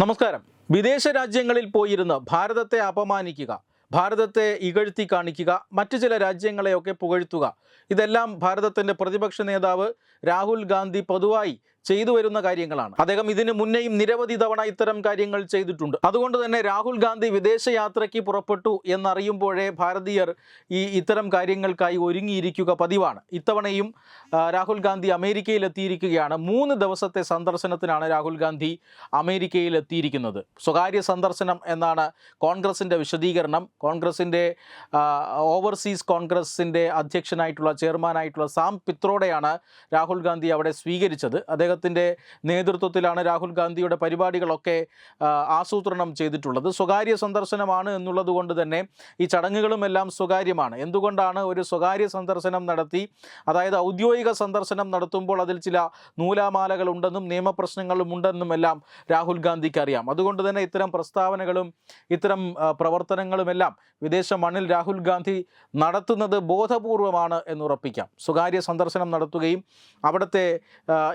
നമസ്കാരം. വിദേശ രാജ്യങ്ങളിൽ പോയിരുന്ന് ഭാരതത്തെ അപമാനിക്കുക ഭാരതത്തെ ഇകഴ്ത്തി കാണിക്കുക മറ്റു ചില രാജ്യങ്ങളെയൊക്കെ പുകഴ്ത്തുക. ഇതെല്ലാം ഭാരതത്തിന്റെ പ്രതിപക്ഷ നേതാവ് രാഹുൽ ഗാന്ധി പൊതുവായി ചെയ്തു വരുന്ന കാര്യങ്ങളാണ്. അദ്ദേഹം ഇതിനു മുന്നേയും നിരവധി തവണ ഇത്തരം കാര്യങ്ങൾ ചെയ്തിട്ടുണ്ട്. അതുകൊണ്ട് തന്നെ രാഹുൽ ഗാന്ധി വിദേശയാത്രയ്ക്ക് പുറപ്പെട്ടു എന്നറിയുമ്പോഴേ ഭാരതീയർ ഈ ഇത്തരം കാര്യങ്ങൾക്കായി ഒരുങ്ങിയിരിക്കുക പതിവാണ്. ഇത്തവണയും രാഹുൽ ഗാന്ധി അമേരിക്കയിൽ എത്തിയിരിക്കുകയാണ് മൂന്ന് ദിവസത്തെ സന്ദർശനത്തിനാണ് രാഹുൽ ഗാന്ധി അമേരിക്കയിൽ എത്തിയിരിക്കുന്നത് സ്വകാര്യ സന്ദർശനം എന്നാണ് കോൺഗ്രസിന്റെ വിശദീകരണം. കോൺഗ്രസിന്റെ ഓവർസീസ് കോൺഗ്രസിന്റെ അധ്യക്ഷനായിട്ടുള്ള ചെയർമാനായിട്ടുള്ള സാം പിത്രോടെയാണ് രാഹുൽ ഗാന്ധി അവിടെ സ്വീകരിച്ചത്. അദ്ദേഹത്തിന്റെ നേതൃത്വത്തിലാണ് രാഹുൽ ഗാന്ധിയുടെ പരിപാടികളൊക്കെ ആസൂത്രണം ചെയ്തിട്ടുള്ളത്. സ്വകാര്യ സന്ദർശനമാണ് എന്നുള്ളത് കൊണ്ട് തന്നെ ഈ ചടങ്ങുകളും എല്ലാം സ്വകാര്യമാണ്. എന്തുകൊണ്ടാണ് ഒരു സ്വകാര്യ സന്ദർശനം നടത്തി അതായത് ഔദ്യോഗിക സന്ദർശനം നടത്തുമ്പോൾ അതിൽ ചില നൂലാമാലകൾ ഉണ്ടെന്നും നിയമപ്രശ്നങ്ങളും ഉണ്ടെന്നും എല്ലാം രാഹുൽ ഗാന്ധിക്ക് അറിയാം അതുകൊണ്ട് തന്നെ ഇത്തരം പ്രസ്താവനകളും ഇത്തരം പ്രവർത്തനങ്ങളുമെല്ലാം വിദേശ മണ്ണിൽ രാഹുൽ ഗാന്ധി നടത്തുന്നത് ബോധപൂർവമാണ് എന്നുറപ്പിക്കാം. സ്വകാര്യ സന്ദർശനം നടത്തുകയും അവിടുത്തെ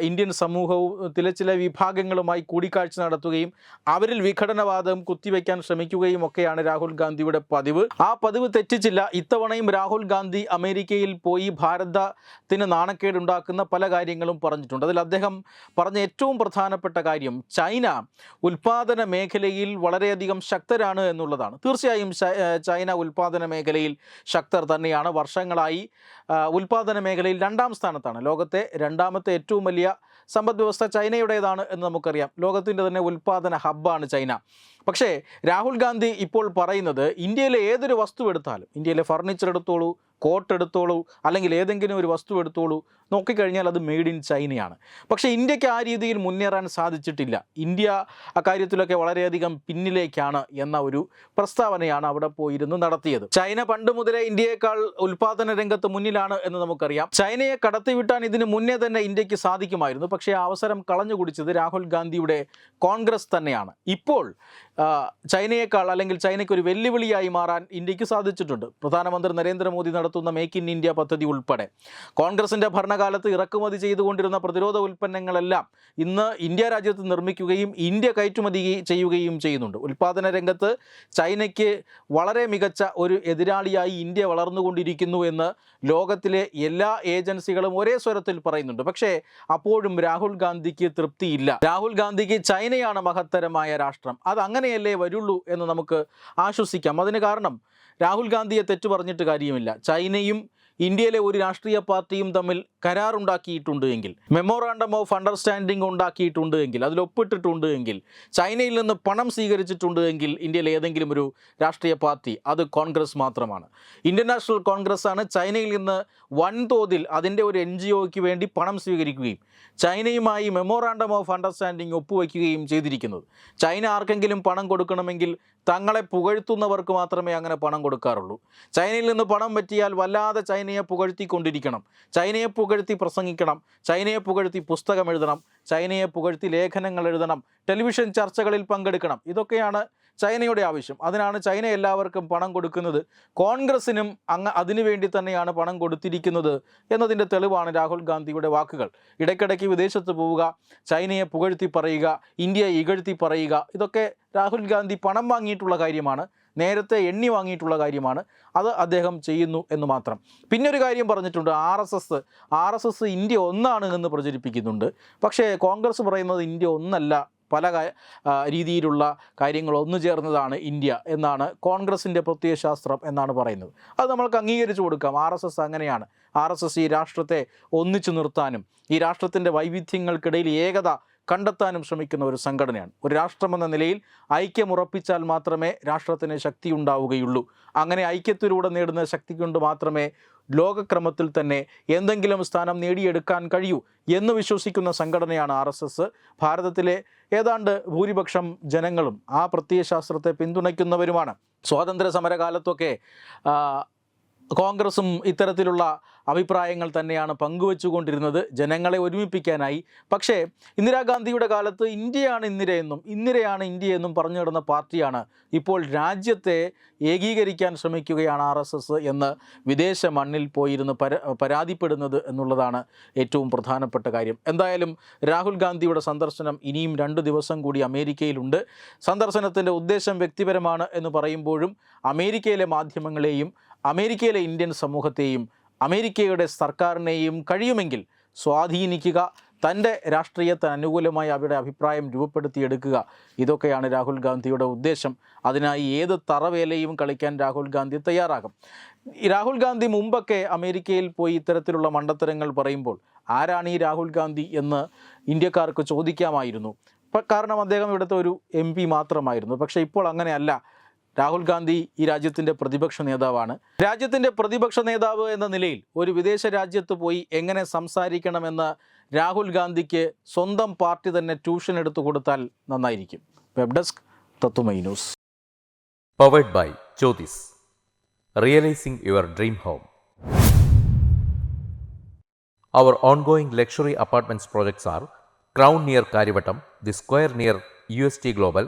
ഇന്ത്യൻ സമൂഹത്തിലെ ചില വിഭാഗങ്ങളുമായി കൂടിക്കാഴ്ച നടത്തുകയും അവരിൽ വിഘടനവാദം കുത്തിവെക്കാൻ ശ്രമിക്കുകയും ഒക്കെയാണ് രാഹുൽ ഗാന്ധിയുടെ പതിവ്. ആ പതിവ് തെറ്റിച്ചില്ല. ഇത്തവണയും രാഹുൽ ഗാന്ധി അമേരിക്കയിൽ പോയി ഭാരതത്തിന് നാണക്കേടുണ്ടാക്കുന്ന പല കാര്യങ്ങളും പറഞ്ഞിട്ടുണ്ട്. അതിൽ അദ്ദേഹം പറഞ്ഞ ഏറ്റവും പ്രധാനപ്പെട്ട കാര്യം ചൈന ഉൽപാദന മേഖലയിൽ വളരെയധികം ശക്തരാണ് എന്നുള്ളതാണ്. തീർച്ചയായും ചൈന ഉൽപാദന മേഖലയിൽ ശക്തർ തന്നെയാണ്. വർഷങ്ങളായി ഉൽപാദന മേഖലയിൽ രണ്ടാം സ്ഥാനത്താണ്. ലോകത്തെ രണ്ടാമത്തെ ഏറ്റവും വലിയ സമ്പദ് വ്യവസ്ഥ ചൈനയുടേതാണ് എന്ന് നമുക്കറിയാം. ലോകത്തിന്റെ തന്നെ ഉൽപ്പാദന ഹബ്ബാണ് ചൈന. പക്ഷേ രാഹുൽ ഗാന്ധി ഇപ്പോൾ പറയുന്നത് ഇന്ത്യയിലെ ഏതൊരു വസ്തു എടുത്താലും ഇന്ത്യയിലെ ഫർണിച്ചർ എടുത്തോളൂ കോട്ട് എടുത്തോളൂ അല്ലെങ്കിൽ ഏതെങ്കിലും ഒരു വസ്തു എടുത്തോളൂ. നോക്കിക്കഴിഞ്ഞാൽ അത് മെയ്ഡ് ഇൻ ചൈനയാണ്. പക്ഷേ ഇന്ത്യയ്ക്ക് ആ രീതിയിൽ മുന്നേറാൻ സാധിച്ചിട്ടില്ല. ഇന്ത്യ അക്കാര്യത്തിലൊക്കെ വളരെയധികം പിന്നിലേക്കാണ് എന്ന ഒരു പ്രസ്താവനയാണ് അവിടെ പോയിരുന്നു നടത്തിയത്. ചൈന പണ്ട് മുതലേ ഇന്ത്യയേക്കാൾ ഉൽപാദന രംഗത്ത് മുന്നിലാണ് എന്ന് നമുക്കറിയാം. ചൈനയെ കടത്തിവിട്ടാൻ ഇതിന് മുന്നേ തന്നെ ഇന്ത്യയ്ക്ക് സാധിക്കുമായിരുന്നു. പക്ഷേ ആ അവസരം കളഞ്ഞു കുടിച്ചത് രാഹുൽ ഗാന്ധിയുടെ കോൺഗ്രസ് തന്നെയാണ്. ഇപ്പോൾ ചൈനയേക്കാൾ അല്ലെങ്കിൽ ചൈനയ്ക്ക് ഒരു വെല്ലുവിളിയായി മാറാൻ ഇന്ത്യയ്ക്ക് സാധിച്ചിട്ടുണ്ട്. പ്രധാനമന്ത്രി നരേന്ദ്രമോദി നടത്തുന്ന മേക്ക് ഇൻ ഇന്ത്യ പദ്ധതി ഉൾപ്പെടെ. കോൺഗ്രസിന്റെ ഭരണകാലത്ത് ഇറക്കുമതി ചെയ്തുകൊണ്ടിരുന്ന പ്രതിരോധ ഉൽപ്പന്നങ്ങളെല്ലാം ഇന്ന് ഇന്ത്യ രാജ്യത്ത് നിർമ്മിക്കുകയും ഇന്ത്യ കയറ്റുമതി ചെയ്യുകയും ചെയ്യുന്നുണ്ട്. ഉൽപ്പാദന രംഗത്ത് ചൈനയ്ക്ക് വളരെ മികച്ച ഒരു എതിരാളിയായി ഇന്ത്യ വളർന്നുകൊണ്ടിരിക്കുന്നു എന്ന് ലോകത്തിലെ എല്ലാ ഏജൻസികളും ഒരേ സ്വരത്തിൽ പറയുന്നുണ്ട്. പക്ഷേ അപ്പോഴും രാഹുൽ ഗാന്ധിക്ക് തൃപ്തിയില്ല. രാഹുൽ ഗാന്ധിക്ക് ചൈനയാണ് മഹത്തരമായ രാഷ്ട്രം. അത് അങ്ങനെയല്ലേ വരുള്ളൂ എന്ന് നമുക്ക് ആശ്വസിക്കാം. അതിന് കാരണം രാഹുൽ ഗാന്ധിയെ തെറ്റു പറഞ്ഞിട്ട് കാര്യമില്ല. ചൈനയും ഇന്ത്യയിലെ ഒരു രാഷ്ട്രീയ പാർട്ടിയും തമ്മിൽ കരാറുണ്ടാക്കിയിട്ടുണ്ട് എങ്കിൽ മെമ്മോറാണ്ടം ഓഫ് അണ്ടർസ്റ്റാൻഡിംഗ് ഉണ്ടാക്കിയിട്ടുണ്ട് എങ്കിൽ അതിൽ ഒപ്പിട്ടിട്ടുണ്ട് എങ്കിൽ ചൈനയിൽ നിന്ന് പണം സ്വീകരിച്ചിട്ടുണ്ട് എങ്കിൽ ഇന്ത്യയിലെ ഏതെങ്കിലും ഒരു രാഷ്ട്രീയ പാർട്ടി അത് കോൺഗ്രസ് മാത്രമാണ്. ഇന്ത്യൻ നാഷണൽ കോൺഗ്രസ് ആണ് ചൈനയിൽ നിന്ന് വൻതോതിൽ അതിന്റെ ഒരു എൻ ജി ഒക്ക് വേണ്ടി പണം സ്വീകരിക്കുകയും ചൈനയുമായി മെമ്മോറാണ്ടം ഓഫ് അണ്ടർസ്റ്റാൻഡിംഗ് ഒപ്പുവയ്ക്കുകയും ചെയ്തിരിക്കുന്നത്. ചൈന ആർക്കെങ്കിലും പണം കൊടുക്കണമെങ്കിൽ തങ്ങളെ പുകഴ്ത്തുന്നവർക്ക് മാത്രമേ അങ്ങനെ പണം കൊടുക്കാറുള്ളൂ. ചൈനയിൽ നിന്ന് പണം പറ്റിയാൽ വല്ലാതെ ചൈനയെ പുകഴ്ത്തിക്കൊണ്ടിരിക്കണം. ചൈനയെ പുകഴ്ത്തി പ്രസംഗിക്കണം. ചൈനയെ പുകഴ്ത്തി പുസ്തകം എഴുതണം. ചൈനയെ പുകഴ്ത്തി ലേഖനങ്ങൾ എഴുതണം. ടെലിവിഷൻ ചർച്ചകളിൽ പങ്കെടുക്കണം. ഇതൊക്കെയാണ് ചൈനയുടെ ആവശ്യം. അതിനാണ് ചൈന എല്ലാവർക്കും പണം കൊടുക്കുന്നത്. കോൺഗ്രസിനും അങ്ങ് അതിനുവേണ്ടി തന്നെയാണ് പണം കൊടുത്തിരിക്കുന്നത് എന്നതിന്റെ തെളിവാണ് രാഹുൽ ഗാന്ധിയുടെ വാക്കുകൾ. ഇടയ്ക്കിടയ്ക്ക് വിദേശത്ത് പോവുക ചൈനയെ പുകഴ്ത്തി പറയുക ഇന്ത്യയെ ഇകഴ്ത്തി പറയുക ഇതൊക്കെ രാഹുൽ ഗാന്ധി പണം വാങ്ങിയിട്ടുള്ള കാര്യമാണ്. നേരത്തെ എണ്ണി വാങ്ങിയിട്ടുള്ള കാര്യമാണ്. അത് അദ്ദേഹം ചെയ്യുന്നു എന്ന് മാത്രം. പിന്നെ ഒരു കാര്യം പറഞ്ഞിട്ടുണ്ട്. R S S R S S India ഒന്നാണ് എന്ന് പ്രചരിപ്പിക്കുന്നുണ്ട്. പക്ഷേ കോൺഗ്രസ് പറയുന്നത് ഇന്ത്യ ഒന്നല്ല. പല രീതിയിലുള്ള കാര്യങ്ങൾ ഒന്നു ചേർന്നതാണ് ഇന്ത്യ എന്നാണ് കോൺഗ്രസിന്റെ പ്രത്യയശാസ്ത്രം എന്നാണ് പറയുന്നത്. അത് നമ്മൾക്ക് അംഗീകരിച്ചു കൊടുക്കാം. ആർ എസ് എസ് അങ്ങനെയാണ്. ആർ എസ് എസ് ഈ രാഷ്ട്രത്തെ ഒന്നിച്ചു നിർത്താനും ഈ രാഷ്ട്രത്തിന്റെ വൈവിധ്യങ്ങൾക്കിടയിൽ ഏകത കണ്ടെത്താനും ശ്രമിക്കുന്ന ഒരു സംഘടനയാണ്. ഒരു രാഷ്ട്രമെന്ന നിലയിൽ ഐക്യമുറപ്പിച്ചാൽ മാത്രമേ രാഷ്ട്രത്തിന് ശക്തി ഉണ്ടാവുകയുള്ളൂ അങ്ങനെ ഐക്യത്തിലൂടെ നേടുന്ന ശക്തി കൊണ്ട് മാത്രമേ ലോകക്രമത്തിൽ തന്നെ എന്തെങ്കിലും സ്ഥാനം നേടിയെടുക്കാൻ കഴിയൂ എന്ന് വിശ്വസിക്കുന്ന സംഘടനയാണ് ആർ എസ് എസ്. ഭാരതത്തിലെ ഏതാണ്ട് ഭൂരിപക്ഷം ജനങ്ങളും ആ പ്രത്യയശാസ്ത്രത്തെ പിന്തുണയ്ക്കുന്നവരുമാണ്. സ്വാതന്ത്ര്യ സമരകാലത്തൊക്കെ കോൺഗ്രസും ഇത്തരത്തിലുള്ള അഭിപ്രായങ്ങൾ തന്നെയാണ് പങ്കുവച്ചുകൊണ്ടിരുന്നത്. ജനങ്ങളെ ഒരുമിപ്പിക്കാനായി. പക്ഷേ ഇന്ദിരാഗാന്ധിയുടെ കാലത്ത് ഇന്ത്യയാണ് ഇന്ദിരയെന്നും ഇന്ദിരയാണ് ഇന്ത്യയെന്നും പറഞ്ഞു കിടന്ന പാർട്ടിയാണ്. ഇപ്പോൾ രാജ്യത്തെ ഏകീകരിക്കാൻ ശ്രമിക്കുകയാണ് ആർ എന്ന് വിദേശ മണ്ണിൽ പോയിരുന്ന് പര പരാതിപ്പെടുന്നത് എന്നുള്ളതാണ് ഏറ്റവും പ്രധാനപ്പെട്ട കാര്യം. എന്തായാലും രാഹുൽ ഗാന്ധിയുടെ സന്ദർശനം ഇനിയും രണ്ട് ദിവസം കൂടി അമേരിക്കയിലുണ്ട്. സന്ദർശനത്തിന്റെ ഉദ്ദേശം വ്യക്തിപരമാണ് എന്ന് പറയുമ്പോഴും അമേരിക്കയിലെ മാധ്യമങ്ങളെയും അമേരിക്കയിലെ ഇന്ത്യൻ സമൂഹത്തെയും അമേരിക്കയുടെ സർക്കാരിനെയും കഴിയുമെങ്കിൽ സ്വാധീനിക്കുക തന്റെ രാഷ്ട്രീയത്തിന് അനുകൂലമായി അവരുടെ അഭിപ്രായം രൂപപ്പെടുത്തിയെടുക്കുക. ഇതൊക്കെയാണ് രാഹുൽ ഗാന്ധിയുടെ ഉദ്ദേശം. അതിനായി ഏത് തറവേലയും കളിക്കാൻ രാഹുൽ ഗാന്ധി തയ്യാറാകും. രാഹുൽ ഗാന്ധി മുമ്പൊക്കെ അമേരിക്കയിൽ പോയി ഇത്തരത്തിലുള്ള മണ്ടത്തരങ്ങൾ പറയുമ്പോൾ ആരാണ് ഈ രാഹുൽ ഗാന്ധി എന്ന് ഇന്ത്യക്കാർക്ക് ചോദിക്കാമായിരുന്നു. കാരണം അദ്ദേഹം ഇവിടുത്തെ ഒരു എം മാത്രമായിരുന്നു. പക്ഷേ ഇപ്പോൾ അങ്ങനെയല്ല. രാഹുൽ ഗാന്ധി ഈ രാജ്യത്തിന്റെ പ്രതിപക്ഷ നേതാവാണ്. രാജ്യത്തിന്റെ പ്രതിപക്ഷ നേതാവ് എന്ന നിലയിൽ ഒരു വിദേശ രാജ്യത്ത് പോയി എങ്ങനെ സംസാരിക്കണമെന്ന് രാഹുൽ ഗാന്ധിക്ക് സ്വന്തം പാർട്ടി തന്നെ ട്യൂഷൻ എടുത്തു കൊടുത്താൽ നന്നായിരിക്കും. വെബ് ഡെസ്ക് തത്തുമൈ news. Powered by Jyothis realising your dream home our ongoing luxury apartments projects are crown near Kariavattom the square near U S T Crown